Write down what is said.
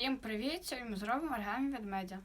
Всім привіт! Сьогодні ми зробимо оригамі ведмедя.